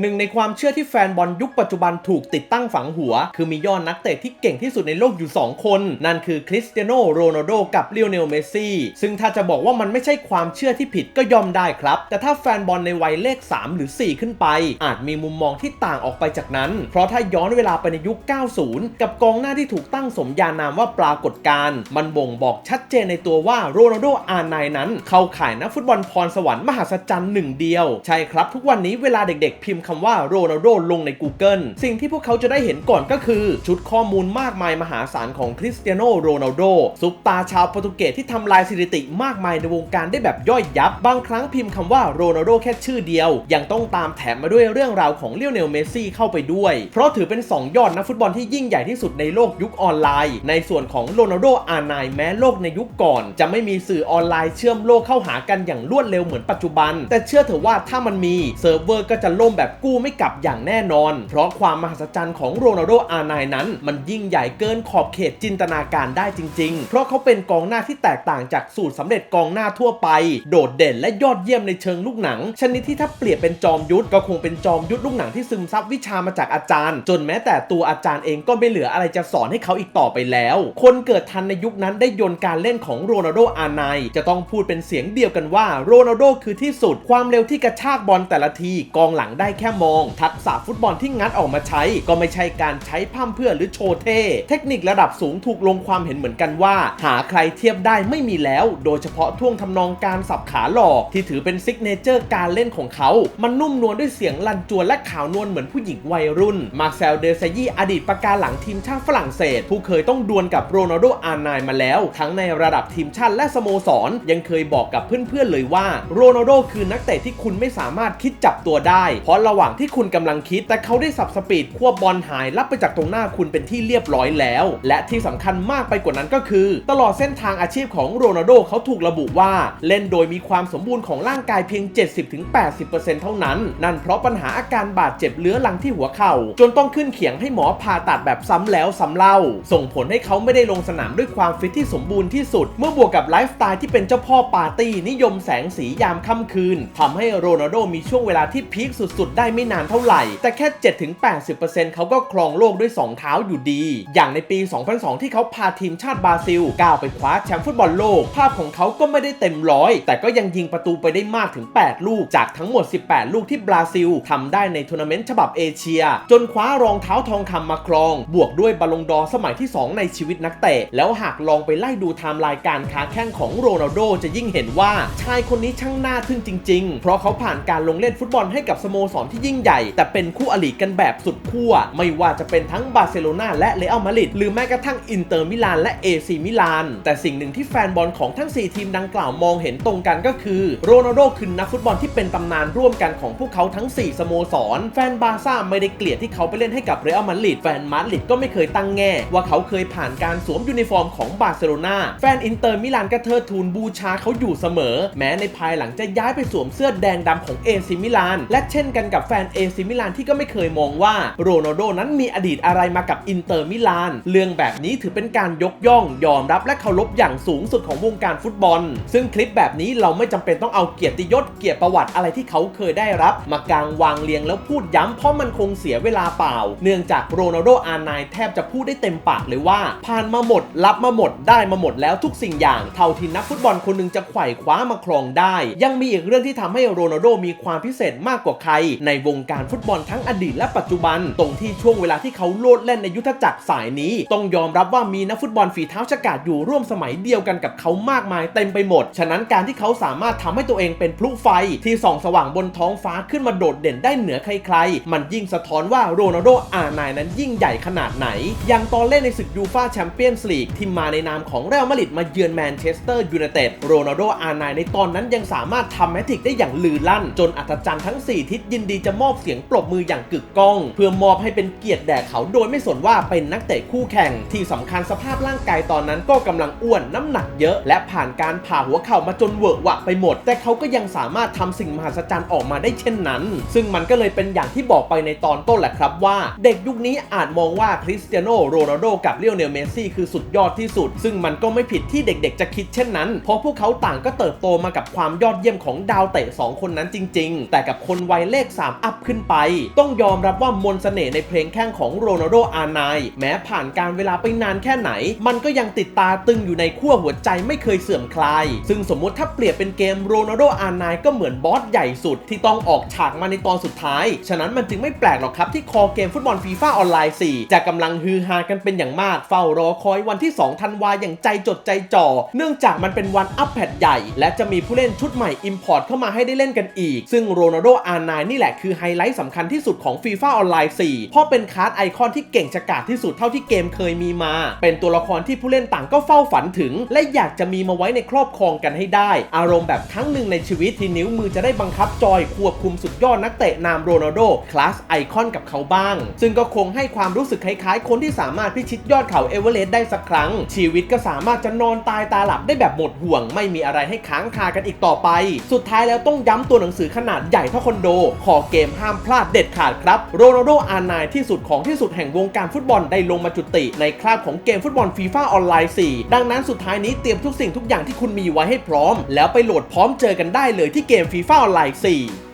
หนึ่งในความเชื่อที่แฟนบอลยุคปัจจุบันถูกติดตั้งฝังหัว คือมียอดนักเตะที่เก่งที่สุดในโลกอยู่ 2 คน นั่นคือคริสเตียโนโรนัลโดกับเล o โอเนลเมซี่ ซึ่งถ้าจะบอกว่ามันไม่ใช่ความเชื่อที่ผิดก็ยอมได้ครับ แต่ถ้าแฟนบอลในวัยเลข 3 หรือ 4 ขึ้นไป อาจมีมุมมองที่ต่างออกไปจากนั้น เพราะถ้าย้อนเวลาไปในยุค 90 กับกองหน้าที่ถูกตั้งสมญานามว่าปรากฏการณ์มันบ่งบอกชัดเจนในตัวว่าโรนัลโดอาร์ไนนั้น เข้าข่ายนักฟุตบอลพรสวรรค์มหัศจรรย์หนึ่งเดียวใช่ครับทุกวันนี้เวลาเด็กๆ พิมพ์คำว่าโรนัลโดลงใน Google สิ่งที่พวกเขาจะได้เห็นก่อนก็คือ ชุดข้อมูลมากมายมหาศาลของคริสเตียโนโรนัลโดซุปตาชาวโปรตุเกสที่ทำลายสถิติมากมายในวงการได้แบบย่อยยับ บางครั้งพิมพ์คำว่าโรนัลโดแค่ชื่อเดียว ยังต้องตามแถมมาด้วยเรื่องราวของเล o โอเนลเมซี่เข้าไปด้วย เพราะถือเป็น 2 ยอดนักฟุตบอลที่ยิ่งใหญ่ที่สุดในโลกยุคออนไลน์ ในส่วนของโรนัลโดอาร์ไนแม้โลกในยุคก่อน จะไม่มีสื่อออนไลน์เชื่อมโลกเข้าหากันอย่างรวดเร็วเหมือนปัจจุบัน แต่เชื่อเถอะว่าถ้ามันมีเซิร์ฟเวอร์ก็จะล่มแบบกู้ไม่กลับอย่างแน่นอน เพราะความมหัศจรรย์ของโรนัลโดอาร์ไนนั้น มันยิ่งใหญ่เกินขอบเขตจินตนาการได้จริง ๆ เพราะเขาเป็นกองหน้าที่แตกต่างจากสูตรสำเร็จกองหน้าทั่วไป โดดเด่นและยอดเยี่ยมในเชิงลูกหนัง ชนิดที่ถ้าเปรียบเป็นจอมยุทธก็คงเป็นจอมยุทธลูกหนังที่ซึมซับวิชามาจากอาจารย์ จนแม้แต่ตัวอาจารย์เองก็ไม่เหลืออะไรจะสอนให้เขาอีกต่อไปแล้ว คนเกิดทันในยุคนั้นได้ยนการเล่นของโรนัลโดอาร์ไนจะต้องพูดเป็นเสียงเดียวกันว่าโรนัลโดคือที่สุดความเร็วที่กระชากบอลแต่ละทีกองหลังได้แค่มอง ทักษะฟุตบอลที่งัดออกมาใช้ ก็ไม่ใช่การใช้พั่มเพื่อหรือโชว์เท่เทคนิคระดับสูงถูกลงความเห็นเหมือนกันว่า หาใครเทียบได้ไม่มีแล้ว โดยเฉพาะท่วงทำนองการสับขาหลอก ที่ถือเป็นซิกเนเจอร์การเล่นของเขา มันนุ่มนวลด้วยเสียงลันจวนและขาวนวลเหมือนผู้หญิงวัยรุ่น มาเซลเดซยีอดีตประกาหลังทีมชาติฝรั่งเศส ผู้เคยต้องดวลกับโรนัลโดอาร์ไนมาแล้ว ทั้งในระดับทีมชาติและสโมสร ยังเคยบอกกับเพื่อนๆเลยว่า โรนัลโดคือนักเตะที่คุณไม่สามารถคิดจับตัวได้ เพราะระหว่างที่คุณกำลังคิด แต่เขาได้สับสปีดควบบอลหายลับไปจากตรงหน้าคุณเป็นที่เรียบร้อยแล้ว และที่สำคัญมากไปกว่านั้นก็คือ ตลอดเส้นทางอาชีพของโรนัลโดเขาถูกระบุว่า เล่นโดยมีความสมบูรณ์ของร่างกายเพียง 70-80%เท่านั้น นั่นเพราะปัญหาอาการบาดเจ็บเลื้อรังที่หัวเข่า จนต้องขึ้นเขียงให้หมอผ่าตัดแบบซ้ำแล้วซ้ำเล่า ส่งผลให้เขาไม่ได้ลงสนามด้วยความฟิตที่สมบูรณ์ที่สุด เมื่อบวกกับไลฟ์สไตล์ที่เป็นเจ้าพ่อปาร์ตี้นิยมแสงสียามค่ำคืนทำให้โรนัลโดมีช่วงเวลาที่พีคสุดๆได้ไม่นานเท่าไหร่ แต่แค่ 7-80%เขาก็ครองโลกด้วย 2 เท้าอยู่ดี อย่างในปี 2002 ที่เขาพาทีมชาติบราซิลก้าวไปคว้าแชมป์ฟุตบอลโลก ภาพของเขาก็ไม่ได้เต็มร้อย แต่ก็ยังยิงประตูไปได้มากถึง 8 ลูก จากทั้งหมด 18 ลูกที่บราซิลทำได้ในทัวร์นาเมนต์ฉบับเอเชีย จนคว้ารองเท้าทองคำมาครอง บวกด้วยบอลลงดอร์สมัยที่ 2 ในชีวิตนักเตะ แล้วหากลองไปไล่ดูไทม์ไลน์การค้าแข่งของโรนัลโดจะยิ่งเห็นว่าชายคนนี้ช่างน่าทึ่งจริง ๆ เพราะเขาผ่านการลงเล่นฟุตบอลให้กับสโมสรที่ยิ่งใหญ่ แต่เป็นคู่อริกันแบบสุดขั้วไม่ว่าจะเป็นทั้งบาร์เซโลนาและเรอัลมาดริดหรือแม้กระทั่งอินเตอร์มิลานและเอซีมิลานแต่สิ่งหนึ่งที่แฟนบอลของทั้ง 4 ทีมดังกล่าวมองเห็นตรงกันก็คือโรนัลโดคือนักฟุตบอลที่เป็นตำนานร่วมกันของพวกเขาทั้ง 4 สโมสร แฟนบาร์ซ่าไม่ได้เกลียดที่เขาไปเล่นให้กับเรอัลมาดริดแฟนมาดริดก็ไม่เคยตั้งแง่ ว่าเขาเคยผ่านการสวมยูนิฟอร์มของบาร์เซโลนาแฟนอินเตอร์มิลานก็เทิดทูนบูชาเขาอยู่เสมอ แม้ในภายหลังจะย้ายไปสวมเสื้อแดงดำของเอซิมิลานและเช่นกันกับแฟนเอซิมิลานที่ก็ไม่เคยมองว่าโรนัลโดนั้นมีอดีตอะไรมากับอินเตอร์มิลาน เรื่องแบบนี้ถือเป็นการยกย่อง ยอมรับและเคารพอย่างสูงสุดของวงการฟุตบอล ซึ่งคลิปแบบนี้เราไม่จำเป็นต้องเอาเกียรติยศเกียรติประวัติอะไรที่เขาเคยได้รับ มากางวางเรียงแล้วพูดย้ำเพราะมันคงเสียเวลาเปล่า เนื่องจากโรนัลโดอาร์ไนแทบจะพูดได้เต็มปากเลยว่า ผ่านมาหมด รับมาหมดได้มาหมดแล้วทุกสิ่งอย่าง เท่าที่นักฟุตบอลคนหนึงจะไขว่คว้ามาครองได้ ยังมีอีกเรื่องที่ทำให้โรนัลโดมีความพิเศษมากกว่าใคร ในในวงการฟุตบอลทั้งอดีตและปัจจุบัน ตรงที่ช่วงเวลาที่เขาโลดเล่นในยุทธจักรสายนี้ ต้องยอมรับว่ามีนักฟุตบอลฝีเท้าฉกาจอยู่ร่วมสมัยเดียวกันกับเขามากมายเต็มไปหมด ฉะนั้นการที่เขาสามารถทำให้ตัวเองเป็นพลุไฟ ที่ส่องสว่างบนท้องฟ้าขึ้นมาโดดเด่นได้เหนือใครๆ มันยิ่งสะท้อนว่าโรนัลโดอาร์ไนนั้นยิ่งใหญ่ขนาดไหน อย่างตอนเล่นในศึกยูฟ่าแชมเปี้ยนส์ลีกที่มาในนามของเรอัลมาดริดมาเยือนแมนเชสเตอร์ยูไนเต็ดโรนัลโดอาร์ไนในตอนนั้นยังสามารถทำแมทริกได้อย่างลือลั่น จนอัศจรรย์ทั้ง 4 ทิศยินดีจะมอบเสียงปรบมืออย่างกึกก้อง เพื่อมอบให้เป็นเกียรติแด่เขาโดยไม่สนว่าเป็นนักเตะคู่แข่ง ที่สำคัญสภาพร่างกายตอนนั้นก็กำลังอ้วนน้ำหนักเยอะ และผ่านการผ่าหัวเข่ามาจนเวอะหวะไปหมด แต่เขาก็ยังสามารถทำสิ่งมหัศจรรย์ออกมาได้เช่นนั้น ซึ่งมันก็เลยเป็นอย่างที่บอกไปในตอนต้นแหละครับว่า เด็กยุคนี้อาจมองว่าคริสเตียโนโรนัลโดกับเล o โอเนลเมสซี่คือสุดยอดที่สุด ซึ่งมันก็ไม่ผิดที่เด็กๆ จะคิดเช่นนั้น เพราะพวกเขาต่างก็เติบโตมากับความยอดเยี่ยมของดาวเตะ2คนนั้นจริง ๆ แต่กับคนวัยเลข3อัพขึ้นไป ต้องยอมรับว่ามนต์เสน่ห์ในเพลงแข้งของโรนัลโดอาร์ไนแม้ผ่านการเวลาไปนานแค่ไหน มันก็ยังติดตาตึงอยู่ในขั้วหัวใจไม่เคยเสื่อมคลาย ซึ่งสมมุติถ้าเปรียบเป็นเกมโรนัลโดอาร์ไนก็เหมือนบอสใหญ่สุด ที่ต้องออกฉากมาในตอนสุดท้าย ฉะนั้นมันจึงไม่แปลกหรอกครับที่คอเกมฟุตบอลฟีฟ่าออนไลน์ 4 จะกำลังฮือฮากันเป็นอย่างมาก เฝ้ารอคอยวันที่ 2 ธันวาอย่างใจจดใจจ่อ เนื่องจากมันเป็นวันอัพแพดใหญ่ และจะมีผู้เล่นชุดใหม่อิมพอร์ตเข้ามาให้ได้เล่นกันอีก ซึ่งโรนัลโดอาร์ไนนี่แหละคือไฮไลท์สำคัญที่สุดของฟีฟ่าออนไลน์4เพราะเป็นการ์ดไอคอนที่เก่งฉกาจที่สุดเท่าที่เกมเคยมีมา เป็นตัวละครที่ผู้เล่นต่างก็เฝ้าฝันถึง และอยากจะมีมาไว้ในครอบครองกันให้ได้ อารมณ์แบบครั้งหนึ่งในชีวิตที่นิ้วมือจะได้บังคับจอยควบคุมสุดยอดนักเตะนามโรนัลโดคลาสไอคอนกับเขาบ้าง ซึ่งก็คงให้ความรู้สึกคล้ายๆ คนที่สามารถพิชิตยอดเขาเอเวอเรสต์ได้สักครั้ง ชีวิตก็สามารถจะนอนตายตาหลับได้แบบหมดห่วง ไม่มีอะไรให้ค้างคากันอีกต่อไป สุดท้ายแล้วต้องย้ำตัวหนังสือขนาดใหญ่เท่าคอนโด ขอเกมห้ามพลาดเด็ดขาดครับโรนัลโดอาร์นายที่สุดของที่สุดแห่งวงการฟุตบอลได้ลงมาจุติ ในคราบของเกมฟุตบอลฟีฟ่าออนไลน์ 4 ดังนั้นสุดท้ายนี้เตรียมทุกสิ่งทุกอย่างที่คุณมีไว้ให้พร้อม แล้วไปโหลดพร้อมเจอกันได้เลยที่เกมฟีฟ่าออนไลน์ 4